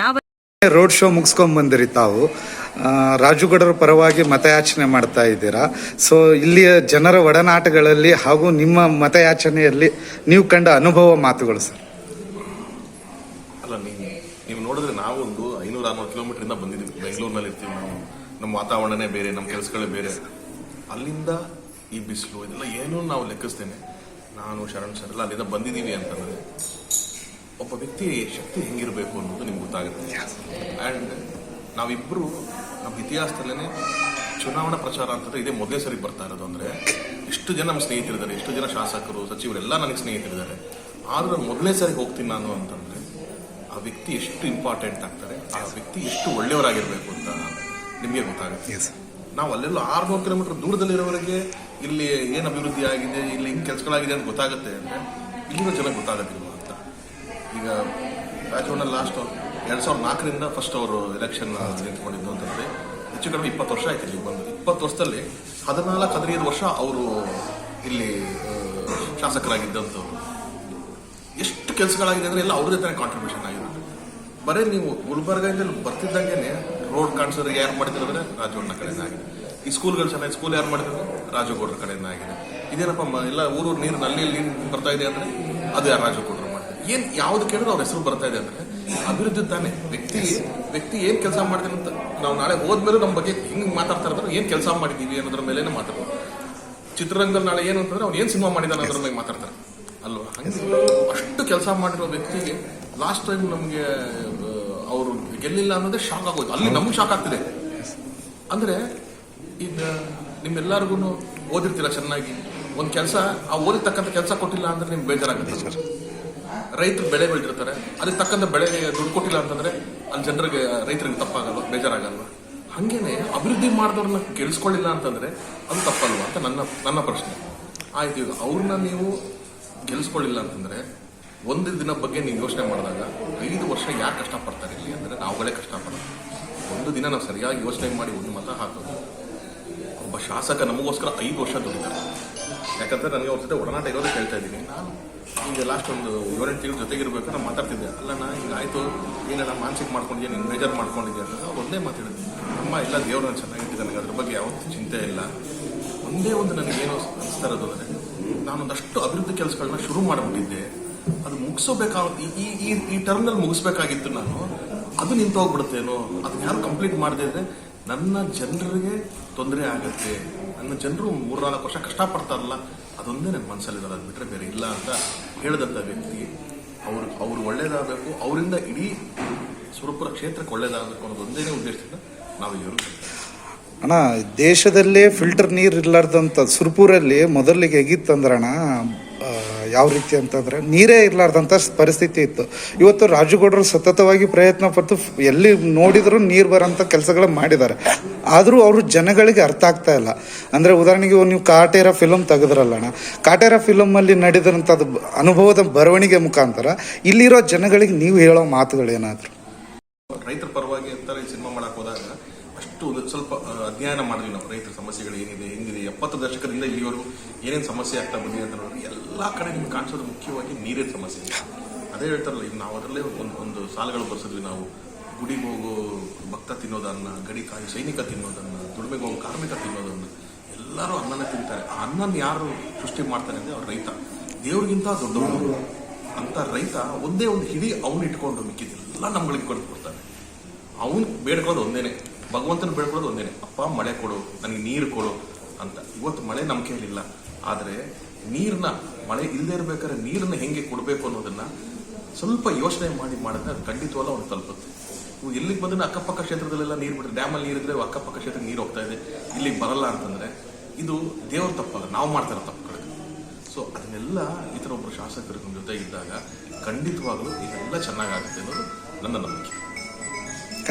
ನಾವ road show ಮುಗಿಸ್ಕೊಂಡ್ ಬಂದಿರಿ ತಾವು. ರಾಜುಗಡರ ಪರವಾಗಿ ಮತಯಾಚನೆ ಮಾಡ್ತಾ ಇದ್ದೀರಾ. ಸೊ ಇಲ್ಲಿಯ ಜನರ ಒಡನಾಟಗಳಲ್ಲಿ ಹಾಗೂ ನಿಮ್ಮ ಮತಯಾಚನೆಯಲ್ಲಿ ನೀವು ಕಂಡ ಅನುಭವ ಮಾತುಗಳು ಸರ್. ಅಲ್ಲ ನೀವು ನೀವು ನೋಡಿದ್ರೆ ನಾವು ಒಂದು ಐನೂರ ಅರವತ್ತು ಕಿಲೋಮೀಟರ್ ಇಂದ ಬಂದಿದ್ದೀವಿ. ಬೆಂಗಳೂರಿನಲ್ಲಿ ಇರ್ತೀವಿ ನಾವು. ನಮ್ಮ ವಾತಾವರಣನೇ ಬೇರೆ ನಮ್ಮ ಕೆಲಸಗಳೇ ಬೇರೆ. ಅಲ್ಲಿಂದ ಈ ಬಿಸಿಲು ಇದೆಲ್ಲ ಏನೂ ನಾವು ಲೆಕ್ಕಿಸ್ತೇನೆ. ನಾನು ಶರಣ್ ಸರ್ ಎಲ್ಲ ಅಲ್ಲಿಂದ ಬಂದಿದ್ದೀವಿ ಅಂತಂದ್ರೆ ಒಬ್ಬ ವ್ಯಕ್ತಿ ಶಕ್ತಿ ಹೆಂಗಿರಬೇಕು ಅನ್ನೋದು ನಿಮ್ಗೆ ಗೊತ್ತಾಗುತ್ತೆ. ಆ್ಯಂಡ್ ನಾವಿಬ್ಬರು ನಮ್ಮ ಇತಿಹಾಸದಲ್ಲೇ ಚುನಾವಣಾ ಪ್ರಚಾರ ಅಂತಂದ್ರೆ ಇದೇ ಮೊದಲೇ ಸರಿ ಬರ್ತಾ ಇರೋದು ಅಂದರೆ ಎಷ್ಟು ಜನ ನಮ್ಮ ಸ್ನೇಹಿತರಿದ್ದಾರೆ ಎಷ್ಟು ಜನ ಶಾಸಕರು ಸಚಿವರೆಲ್ಲ ನನಗೆ ಸ್ನೇಹಿತರಿದ್ದಾರೆ. ಆದರೆ ಮೊದಲನೇ ಸರಿ ಹೋಗ್ತೀನಿ ನಾನು ಅಂತಂದರೆ ಆ ವ್ಯಕ್ತಿ ಎಷ್ಟು ಇಂಪಾರ್ಟೆಂಟ್ ಆಗ್ತಾರೆ ಆ ವ್ಯಕ್ತಿ ಎಷ್ಟು ಒಳ್ಳೆಯವರಾಗಿರಬೇಕು ಅಂತ ನಿಮಗೆ ಗೊತ್ತಾಗುತ್ತೆ. ನಾವು ಅಲ್ಲೆಲ್ಲ ಆರ್ನೂರು ಕಿಲೋಮೀಟರ್ ದೂರದಲ್ಲಿರೋವರೆಗೆ ಇಲ್ಲಿ ಏನು ಅಭಿವೃದ್ಧಿ ಆಗಿದೆ ಇಲ್ಲಿ ಹಿಂಗೆ ಕೆಲಸಗಳಾಗಿದೆ ಅಂತ ಗೊತ್ತಾಗುತ್ತೆ ಅಂದರೆ ಇಲ್ಲಿರೋ ಜನ ಗೊತ್ತಾಗೋದಿಲ್ವಾ? ಅಂತ ಈಗ ರಾಜವಣ್ಣ ಲಾಸ್ಟ್ ಎರಡ್ ಸಾವಿರದ ನಾಲ್ಕರಿಂದ ಫಸ್ಟ್ ಅವರು ಎಲೆಕ್ಷನ್ ನಿಂತ್ಕೊಂಡಿದ್ದು ಅಂತಂದ್ರೆ ಹೆಚ್ಚು ಕಡಿಮೆ ಇಪ್ಪತ್ತು ವರ್ಷ ಆಯ್ತು ಇಲ್ಲಿ ಬಂದು. ಇಪ್ಪತ್ತು ವರ್ಷದಲ್ಲಿ ಹದಿನಾಲ್ಕು, ಹದಿನೈದು ವರ್ಷ ಅವರು ಇಲ್ಲಿ ಶಾಸಕರಾಗಿದ್ದಂಥವ್ರು. ಎಷ್ಟು ಕೆಲಸಗಳಾಗಿದೆ ಅಂದ್ರೆ ಎಲ್ಲ ಅವ್ರದೇ ತಾನೇ ಕಾಂಟ್ರಿಬ್ಯೂಷನ್ ಆಗಿದೆ ಬರೀ ನೀವು ಗುಲ್ಬರ್ಗದಿಂದ ಬರ್ತಿದ್ದಂಗೆ ರೋಡ್ ಕಾಣಿಸೋದು ಯಾರು ಮಾಡಿದ್ರು ಅಂದ್ರೆ ರಾಜಗೌಡನ ಕಡೆಯಿಂದ ಆಗಿದೆ. ಈ ಸ್ಕೂಲ್ಗಳು ಚೆನ್ನಾಗಿ ಸ್ಕೂಲ್ ಯಾರು ಮಾಡಿದ್ರು ರಾಜಗೌಡರ ಕಡೆಯಿಂದ ಆಗಿದೆ. ಇದೇನಪ್ಪ ಎಲ್ಲ ಊರು ನೀರು ನಲ್ಲಿ ನೀರು ಬರ್ತಾ ಇದೆ ಅಂದ್ರೆ ಅದು ಯಾರು ಮಾಡ್ತಾರೆ ಏನ್ ಯಾವ್ದು ಕೇಳಿದ್ರು ಅವ್ರ ಹೆಸರು ಬರ್ತಾ ಇದೆ ಅಂದ್ರೆ ಅಭಿವೃದ್ಧಿ ತಾನೆ. ವ್ಯಕ್ತಿ ವ್ಯಕ್ತಿ ಏನ್ ಕೆಲಸ ಮಾಡಿದೀನಿ ಅಂತ ನಾವು ನಾಳೆ ಹೋದ್ಮೇಲೆ ನಮ್ಮ ಬಗ್ಗೆ ಹಿಂಗ್ ಮಾತಾಡ್ತಾ ಇರ್ತಾರೆ, ಏನ್ ಕೆಲಸ ಮಾಡಿದೀವಿ ಅನ್ನೋದ್ರ ಮೇಲೆ ಮಾತಾಡ್ತಾರೆ ಚಿತ್ರರಂಗದಲ್ಲಿ ನಾಳೆ ಏನು ಅಂತಂದ್ರೆ ಅವ್ನು ಏನ್ ಸಿನಿಮಾ ಮಾಡಿದಾನೆ ಅದ್ರ ಮೇಲೆ ಮಾತಾಡ್ತಾರೆ. ಅಲ್ವಾ? ಹಂಗೆ ಅಷ್ಟು ಕೆಲಸ ಮಾಡಿರೋ ವ್ಯಕ್ತಿಗೆ ಲಾಸ್ಟ್ ಟೈಮ್ ನಮಗೆ ಅವರು ಗೆಲ್ಲಿಲ್ಲ ಅನ್ನೋದೇ ಶಾಕ್ ಆಗೋದು ಅಲ್ಲಿ ನಮ್ಗೆ ಶಾಕ್ ಆಗ್ತಿದೆ. ಅಂದ್ರೆ ಈಗ ನಿಮ್ಮೆಲ್ಲರಿಗೂ ಓದಿರ್ತೀರ ಚೆನ್ನಾಗಿ? ಒಂದ್ ಕೆಲಸ, ಆ ಓದಿರ್ತಕ್ಕಂಥ ಕೆಲಸ ಕೊಟ್ಟಿಲ್ಲ ಅಂದ್ರೆ ನಿಮ್ಗೆ ಬೇಜಾರಾಗುತ್ತೆ. ರೈತರು ಬೆಳೆ ಬೆಳೆದಿರ್ತಾರೆ ಅದಕ್ಕೆ ತಕ್ಕಂತ ಬೆಳೆ ದುಡ್ಡು ಕೊಟ್ಟಿಲ್ಲ ಅಂತಂದ್ರೆ ಅಲ್ಲಿ ಜನರಿಗೆ, ರೈತರಿಗೆ ತಪ್ಪಾಗಲ್ಲ ಬೇಜಾರಾಗಲ್ವ? ಹಂಗೇನೆ, ಅಭಿವೃದ್ಧಿ ಮಾಡಿದವ್ರನ್ನ ಗೆಲ್ಸ್ಕೊಳ್ಳಿಲ್ಲ ಅಂತಂದ್ರೆ ಅದು ತಪ್ಪಲ್ವಾ ಅಂತ ನನ್ನ ನನ್ನ ಪ್ರಶ್ನೆ. ಆಯ್ತು, ಈಗ ಅವ್ರನ್ನ ನೀವು ಗೆಲ್ಸ್ಕೊಳ್ಳಿಲ್ಲ ಅಂತಂದ್ರೆ ಒಂದು ದಿನ ಬಗ್ಗೆ ನೀವು ಯೋಚನೆ ಮಾಡಿದಾಗ ಐದು ವರ್ಷ ಯಾಕೆ ಕಷ್ಟಪಡ್ತಾರೆ ಇಲ್ಲಿ ಅಂದ್ರೆ ನಾವುಗಳೇ ಕಷ್ಟಪಡೋದು. ಒಂದು ದಿನ ನಾವು ಸರಿಯಾಗಿ ಯೋಚನೆ ಮಾಡಿ ಒಂದು ಮತ ಹಾಕೋದು. ಒಬ್ಬ ಶಾಸಕ ನಮಗೋಸ್ಕರ ಐದು ವರ್ಷ ದುಡಿತಾರೆ. ಯಾಕಂದ್ರೆ ನನಗೆ ಅವ್ರ ಜೊತೆ ಒಡನಾಟ ಇರೋದೇ ಕೇಳ್ತಾ ಇದ್ದೀನಿ. ನಾನು ಈಗ ಲಾಸ್ಟ್ ಒಂದು ಏಳೆಂಟು ತಿಂಗಳು ಜೊತೆಗಿರ್ಬೇಕು ನಾನು ಮಾತಾಡ್ತಿದ್ದೆ. ಅಲ್ಲ ನಾನು ಈಗ ಆಯಿತು ಏನೆಲ್ಲ ಮಾನಸಿಕ ಮಾಡ್ಕೊಂಡಿದ್ಯಾ, ನೀನು ಬೇಜಾರು ಮಾಡ್ಕೊಂಡಿದ್ದೆ ಅಂತ ಒಂದೇ ಮಾತಾಡಿದ್ದೆ ಇಲ್ಲ ದೇವ್ರು ನಾನು ಚೆನ್ನಾಗಿಟ್ಟಿದ್ದೆ ನನಗೆ ಅದ್ರ ಬಗ್ಗೆ ಯಾವತ್ತೂ ಚಿಂತೆ ಇಲ್ಲ. ಒಂದೇ ಒಂದು ನನಗೇನು ಅನಿಸ್ತಾ ಇರೋದು ಅಂದರೆ, ನಾನೊಂದಷ್ಟು ಅಭಿವೃದ್ಧಿ ಕೆಲಸಗಳನ್ನ ಶುರು ಮಾಡಿಬಿಟ್ಟಿದ್ದೆ. ಅದು ಮುಗಿಸೋಬೇಕಾಗ, ಈ- ಈ ಈ ಟರ್ಮ್ನಲ್ಲಿ ಮುಗಿಸ್ಬೇಕಾಗಿತ್ತು ನಾನು. ಅದು ನಿಂತು ಹೋಗ್ಬಿಡುತ್ತೇನೋ ಅದನ್ನ ಯಾರು ಕಂಪ್ಲೀಟ್ ಮಾಡದೇ ಇದ್ರೆ ನನ್ನ ಜನರಿಗೆ ತೊಂದರೆ ಆಗುತ್ತೆ. ನನ್ನ ಜನರು ಮೂರ್ನಾಲ್ಕು ವರ್ಷ ಕಷ್ಟಪಡ್ತಾರಲ್ಲ ಅದೊಂದೇ ನನ್ನ ಮನಸ್ಸಲ್ಲಿರೋದು ಅದು ಬಿಟ್ಟರೆ ಬೇರೆ ಇಲ್ಲ ಅಂತ ಹೇಳಿದಂಥ ವ್ಯಕ್ತಿ. ಅವರು ಅವ್ರು ಒಳ್ಳೇದಾಗಬೇಕು ಅವರಿಂದ ಇಡೀ ಸುರಪುರ ಕ್ಷೇತ್ರಕ್ಕೆ ಒಳ್ಳೇದಾಗಬೇಕು ಅನ್ನೋದು ಒಂದೇ ಉದ್ದೇಶದಿಂದ ನಾವು ಇವರು ಅಣ್ಣ ದೇಶದಲ್ಲೇ ಫಿಲ್ಟರ್ ನೀರು ಇರ್ಲಾರ್ದಂಥ ಸುರ್ಪುರಲ್ಲಿ ಮೊದಲಿಗೆ ಹೇಗಿತ್ತಂದ್ರಣ ಆ, ಯಾವ ರೀತಿ ಅಂತಂದ್ರೆ ನೀರೇ ಇರಲಾರ್ದಂಥ ಪರಿಸ್ಥಿತಿ ಇತ್ತು. ಇವತ್ತು ರಾಜುಗೌಡರು ಸತತವಾಗಿ ಪ್ರಯತ್ನ ಪಟ್ಟು ಎಲ್ಲಿ ನೋಡಿದರೂ ನೀರು ಬರೋಂಥ ಕೆಲಸಗಳು ಮಾಡಿದ್ದಾರೆ. ಆದರೂ ಅವರು ಜನಗಳಿಗೆ ಅರ್ಥ ಆಗ್ತಾ ಇಲ್ಲ. ಅಂದರೆ ಉದಾಹರಣೆಗೆ ನೀವು ಕಾಟೇರ ಫಿಲಮ್ ತೆಗೆದ್ರಲ್ಲಣ್ಣ. ಕಾಟೇರ ಫಿಲಮಲ್ಲಿ ನಡೆದಂಥದ್ದು ಅನುಭವದ ಬರವಣಿಗೆ ಮುಖಾಂತರ ಇಲ್ಲಿರೋ ಜನಗಳಿಗೆ ನೀವು ಹೇಳೋ ಮಾತುಗಳೇನಾದರೂ? ರೈತರ ಪರವಾಗಿ ಅಂತಾರೆ ಸಿನಿಮಾ ಮಾಡಕ್ಕೆ ಹೋದಾಗ ಅಷ್ಟು ಸ್ವಲ್ಪ ಅಧ್ಯಯನ ಮಾಡಿದ್ವಿ ನಾವು ರೈತರ ಸಮಸ್ಯೆಗಳು ಏನಿದೆ, ಹೆಂಗಿದೆ, ಎಪ್ಪತ್ತು ದಶಕದಿಂದ ಇಲ್ಲಿವರೆಗೂ ಏನೇನು ಸಮಸ್ಯೆ ಆಗ್ತಾ ಬಂದಿದೆ ಅಂತ ನೋಡಿದ್ರೆ ಎಲ್ಲಾ ಕಡೆ ನಿಮ್ಗೆ ಕಾಣಿಸೋದು ಮುಖ್ಯವಾಗಿ ನೀರಿನ ಸಮಸ್ಯೆ. ಅದೇ ಹೇಳ್ತಾರಲ್ಲ ಈಗ ನಾವು ಅದರಲ್ಲೇ ಒಂದು ಒಂದು ಸಾಲುಗಳು ಬರ್ಸಿದ್ವಿ ನಾವು. ಗುಡಿಗೆ ಹೋಗೋ ಭಕ್ತ ತಿನ್ನೋದನ್ನ, ಗಡಿ ಕಾಯಿ ಸೈನಿಕ ತಿನ್ನೋದನ್ನ, ದುಡಿಮೆಗೆ ಹೋಗೋ ಕಾರ್ಮಿಕ ತಿನ್ನೋದನ್ನ ಎಲ್ಲರೂ ಅನ್ನನ ತಿಂತಾರೆ. ಆ ಅನ್ನನ ಯಾರು ಸೃಷ್ಟಿ ಮಾಡ್ತಾರೆ ಅಂದ್ರೆ ಅವ್ರ ರೈತ. ದೇವ್ರಿಗಿಂತ ದೊಡ್ಡವರು. ಅಂತ ರೈತ ಒಂದೇ ಒಂದು ಹಿಡಿ ಅವನು ಇಟ್ಕೊಂಡು ಮಿಕ್ಕಿದ್ದೆಲ್ಲ ನಮ್ಗಳಿಗೆ ಕೊಡ್ತಾನೆ ಅವನು ಬೇಡ್ಕೊಳ್ಳೋದು ಒಂದೇನೆ. ಭಗವಂತನ ಬೇಡ್ಕೊಳ್ಳೋದು ಒಂದೇನೆ, ಅಪ್ಪ, ಮಳೆ ಕೊಡು, ನನಗೆ ನೀರು ಕೊಡು ಅಂತ. ಇವತ್ತು ಮಳೆ ನಮ್ಮ ಕೈಲಿಲ್ಲ ಆದರೆ ನೀರನ್ನ ಮಳೆ ಇಲ್ಲದೆ ಇರಬೇಕಾದ್ರೆ ನೀರನ್ನ ಹೆಂಗೆ ಕೊಡಬೇಕು ಅನ್ನೋದನ್ನ ಸ್ವಲ್ಪ ಯೋಚನೆ ಮಾಡಿ ಮಾಡಿದ್ರೆ ಅದು ಖಂಡಿತವಲ್ಲ ಅವ್ನು ತಲುಪುತ್ತೆ. ನೀವು ಎಲ್ಲಿಗೆ ಬಂದ್ರೆ ಅಕ್ಕಪಕ್ಕ ಕ್ಷೇತ್ರದಲ್ಲೆಲ್ಲ ನೀರು ಬಿಟ್ಟರೆ ಡ್ಯಾಮಲ್ಲಿ ನೀರಿದ್ರೆ ಅಕ್ಕಪಕ್ಕ ಕ್ಷೇತ್ರಕ್ಕೆ ನೀರು ಹೋಗ್ತಾ ಇದೆ, ಇಲ್ಲಿಗೆ ಬರಲ್ಲ ಅಂತಂದ್ರೆ ಇದು ದೇವ್ರ ತಪ್ಪಲ್ಲ, ನಾವು ಮಾಡ್ತಾರ ಕಡೆ ಸೊ ಅದನ್ನೆಲ್ಲ ಈ ಥರ ಒಬ್ಬರು ಶಾಸಕರ ಜೊತೆ ಇದ್ದಾಗ ಖಂಡಿತವಾಗಲೂ ಇದೆಲ್ಲ ಚೆನ್ನಾಗಾಗುತ್ತೆ ಅನ್ನೋದು ನನ್ನ ನಂಬಿಕೆ.